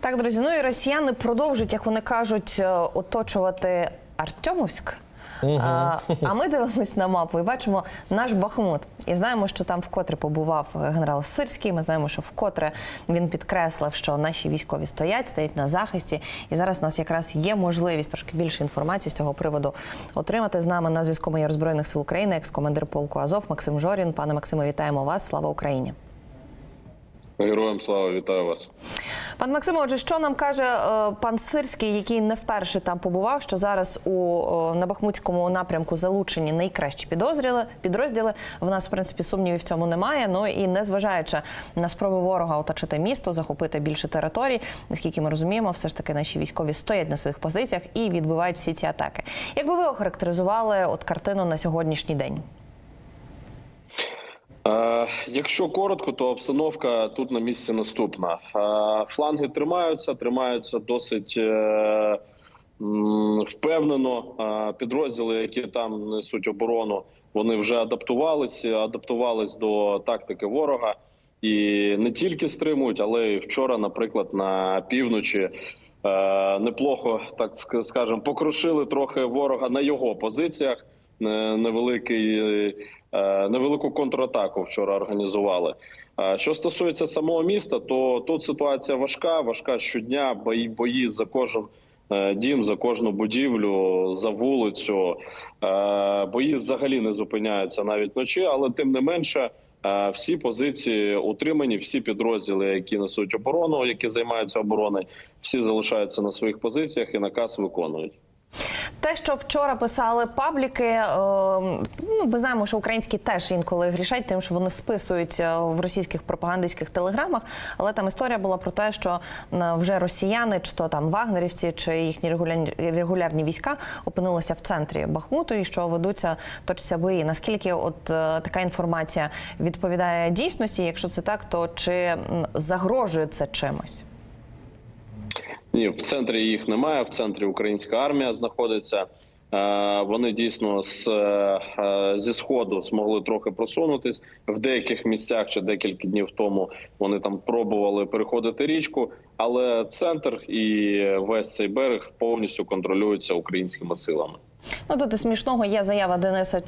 Так, друзі, ну і росіяни продовжують, як вони кажуть, е, оточувати Артемовськ. А, а ми дивимось на мапу і бачимо наш Бахмут. І знаємо, що там вкотре побував генерал Сирський. Ми знаємо, що вкотре він підкреслив, що наші військові стоять, стоять на захисті. І зараз у нас якраз є можливість трошки більше інформації з цього приводу отримати з нами на зв'язку Майор Збройних сил України, екс-командир полку Азов Максим Жорін. Пане Максиме, вітаємо вас. Слава Україні. Героям слава вітаю вас. Пан Максимо, отже, що нам каже е, пан Сирський, який не вперше там побував, що зараз у е, на Бахмутському напрямку залучені найкращі підрозділи. Підрозділи в нас в принципі сумнівів в цьому немає. Ну і незважаючи на спроби ворога оточити місто, захопити більше територій, наскільки ми розуміємо, все ж таки наші військові стоять на своїх позиціях і відбивають всі ці атаки. Як би ви охарактеризували от картину на сьогоднішній день? Е, якщо коротко, то обстановка тут на місці наступна. Е, фланги тримаються, тримаються досить е, впевнено. Підрозділи, які там несуть оборону, вони вже адаптувалися, адаптувались до тактики ворога і не тільки стримують, але й вчора, наприклад, на півночі. Неплохо так скажемо, покрушили трохи ворога на його позиціях. Е, Невеликий е, невелику контратаку вчора організували. Е, Що стосується самого міста, то тут ситуація важка. Важка щодня. Бої бої за кожен е, дім, за кожну будівлю, за вулицю. Е, Бої взагалі не зупиняються навіть вночі, але тим не менше. е, Всі позиції утримані, всі підрозділи, які несуть оборону, які займаються обороною, всі залишаються на своїх позиціях і наказ виконують. Те, що вчора писали пабліки, е, ну, ми знаємо, що українські теж інколи грішать тим, що вони списують е, в російських пропагандистських телеграмах. Але там історія була про те, що е, вже росіяни, чи то там вагнерівці, чи їхні регулярні, війська опинилися в центрі Бахмуту і що ведуться точаться бої. Наскільки от така інформація відповідає дійсності? Якщо це так, то чи загрожує це чимось? Ні, в центрі їх немає. В центрі українська армія знаходиться. Е, Вони дійсно з, е, зі сходу змогли трохи просунутись в деяких місцях. Ще декілька днів тому вони там пробували переходити річку, але центр і весь цей берег повністю контролюються українськими силами. Ну тут і смішного є заява Дениса.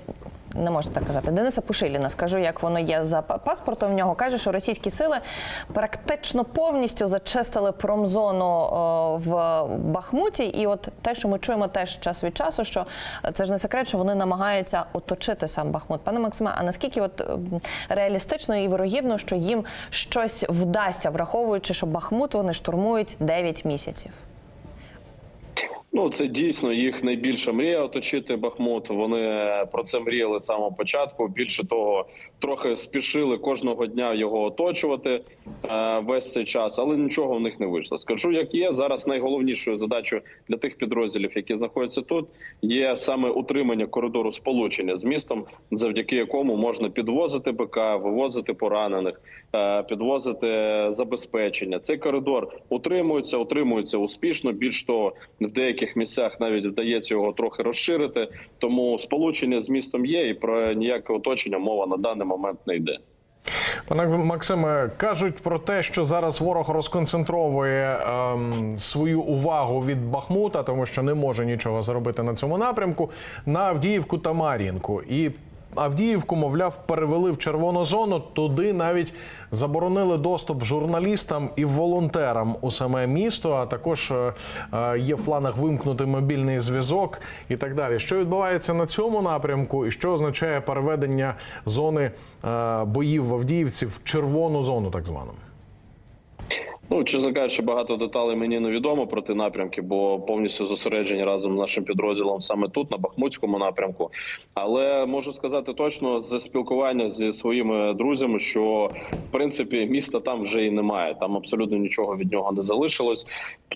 Не можна так казати. Дениса Пушиліна, скажу, як воно є за паспортом. В нього каже, що російські сили практично повністю зачистили промзону в Бахмуті. І от те, що ми чуємо теж час від часу, що це ж не секрет, що вони намагаються оточити сам Бахмут. Пане Максиме, а наскільки от ем, реалістично і вирогідно, що їм щось вдасться, враховуючи, що Бахмут вони штурмують 9 місяців? Ну, це дійсно їх найбільша мрія оточити Бахмут. Вони про це мріяли з самого початку. Більше того, трохи спішили кожного дня його оточувати е, весь цей час, але нічого в них не вийшло. Скажу, як є зараз. Найголовнішою задачою для тих підрозділів, які знаходяться тут, є саме утримання коридору сполучення з містом, завдяки якому можна підвозити БК, вивозити поранених, е, підвозити забезпечення. Цей коридор утримується, утримується успішно. Більш того, в деяких місцях навіть вдається його трохи розширити. Тому сполучення з містом є, і про ніяке оточення мова на даний момент не йде. Пане Максиме, кажуть про те, що зараз ворог розконцентровує ем, свою увагу від Бахмута, тому що не може нічого зробити на цьому напрямку, на Авдіївку та Мар'їнку. І Авдіївку, мовляв, перевели в червону зону. Туди навіть заборонили доступ журналістам і волонтерам у саме місто. А також е, е, є в планах вимкнути мобільний зв'язок і так далі. Що відбувається на цьому напрямку, і що означає переведення зони е, боїв в Авдіївці в червону зону, так звану? Ну, чесно кажучи, багато деталей мені не відомо про ті напрямки, бо повністю зосереджені разом з нашим підрозділом саме тут, на Бахмутському напрямку. Але можу сказати точно з спілкування зі своїми друзями, що в принципі міста там вже і немає. Там абсолютно нічого від нього не залишилось.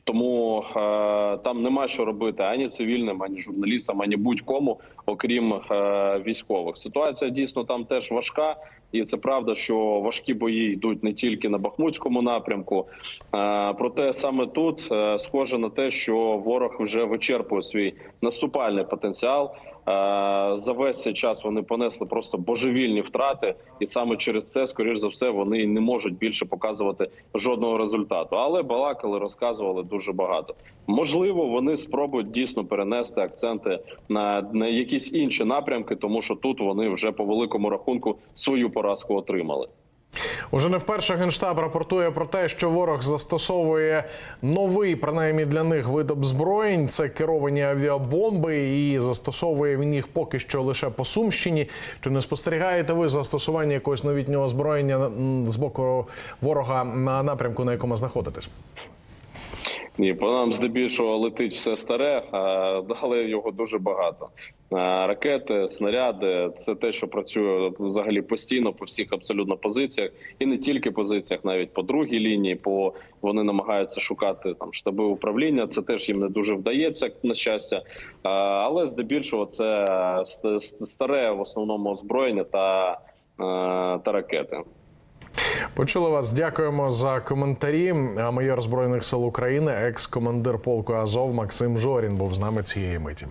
Тому е, там нема що робити ані цивільним, ані журналістам, ані будь-кому, окрім е, військових. Ситуація дійсно там теж важка. І це правда, що важкі бої йдуть не тільки на Бахмутському напрямку, Е, проте саме тут е, схоже на те, що ворог вже вичерпує свій наступальний потенціал. За весь цей час вони понесли просто божевільні втрати, і саме через це, скоріш за все, вони не можуть більше показувати жодного результату. Але балакали, розказували дуже багато. Можливо, вони спробують дійсно перенести акценти на, на якісь інші напрямки, тому що тут вони вже по великому рахунку свою поразку отримали. Уже не вперше генштаб рапортує про те, що ворог застосовує новий, принаймні для них вид озброєнь. Це керовані авіабомби, і застосовує він їх поки що лише по Сумщині. Чи не спостерігаєте ви застосування якогось новітнього озброєння з боку ворога на напрямку, на якому знаходитесь? Ні, по нам здебільшого летить все старе, але його дуже багато. Ракети, снаряди це те, що працює взагалі постійно по всіх абсолютно позиціях, і не тільки позиціях, навіть по другій лінії. По вони намагаються шукати там штаби управління. Це теж їм не дуже вдається, на щастя. Але здебільшого це ст- ст- старе в основному озброєння та, та ракети. Почули вас. Дякуємо за коментарі. Майор збройних сил України, екс-командир полку Азов Максим Жорін був з нами цієї миті.